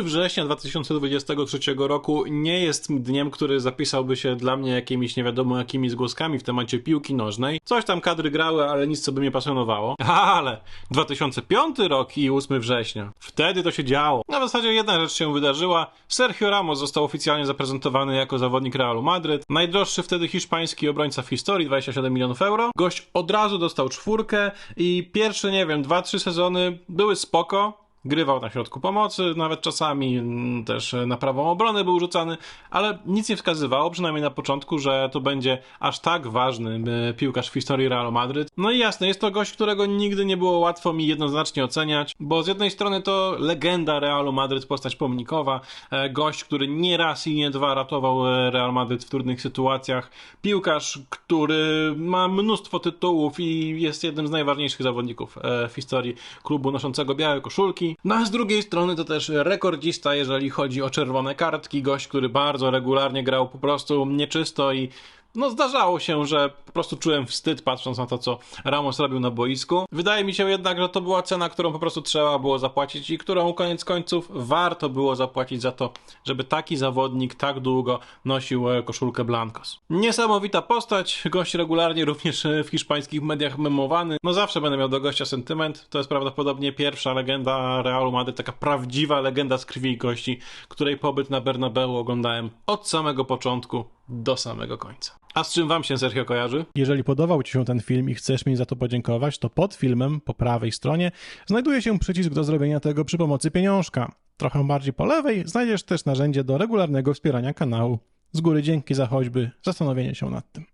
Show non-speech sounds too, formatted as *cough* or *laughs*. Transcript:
8 września 2023 roku nie jest dniem, który zapisałby się dla mnie jakimiś nie wiadomo jakimi zgłoskami w temacie piłki nożnej. Coś tam kadry grały, ale nic co by mnie pasjonowało. *laughs* Ale 2005 rok i 8 września. Wtedy to się działo. Na zasadzie jedna rzecz się wydarzyła. Sergio Ramos został oficjalnie zaprezentowany jako zawodnik Realu Madryt. Najdroższy wtedy hiszpański obrońca w historii, 27 milionów euro. Gość od razu dostał czwórkę i pierwsze, nie wiem, 2-3 sezony były spoko. Grywał na środku pomocy, nawet czasami mm, też na prawą obronę był rzucany, ale nic nie wskazywało, przynajmniej na początku, że to będzie aż tak ważny y, piłkarz w historii Realu Madryt. No i jasne, jest to gość, którego nigdy nie było łatwo mi jednoznacznie oceniać, bo z jednej strony to legenda Realu Madryt, postać pomnikowa, e, gość, który nie raz i nie dwa ratował e, Real Madryt w trudnych sytuacjach, piłkarz, który ma mnóstwo tytułów i jest jednym z najważniejszych zawodników e, w historii klubu noszącego białe koszulki. No a z drugiej strony to też rekordzista, jeżeli chodzi o czerwone kartki, gość, który bardzo regularnie grał po prostu nieczysto i no zdarzało się, że po prostu czułem wstyd patrząc na to, co Ramos robił na boisku. Wydaje mi się jednak, że to była cena, którą po prostu trzeba było zapłacić i którą koniec końców warto było zapłacić za to, żeby taki zawodnik tak długo nosił e, koszulkę Blancos. Niesamowita postać, gość regularnie również e, w hiszpańskich mediach memowany. No zawsze będę miał do gościa sentyment. To jest prawdopodobnie pierwsza legenda Realu Madryt, taka prawdziwa legenda z krwi i kości, której pobyt na Bernabeu oglądałem od samego początku do samego końca. A z czym wam się Sergio kojarzy? Jeżeli podobał Ci się ten film i chcesz mi za to podziękować, to pod filmem po prawej stronie znajduje się przycisk do zrobienia tego przy pomocy pieniążka. Trochę bardziej po lewej znajdziesz też narzędzie do regularnego wspierania kanału. Z góry dzięki za choćby zastanowienie się nad tym.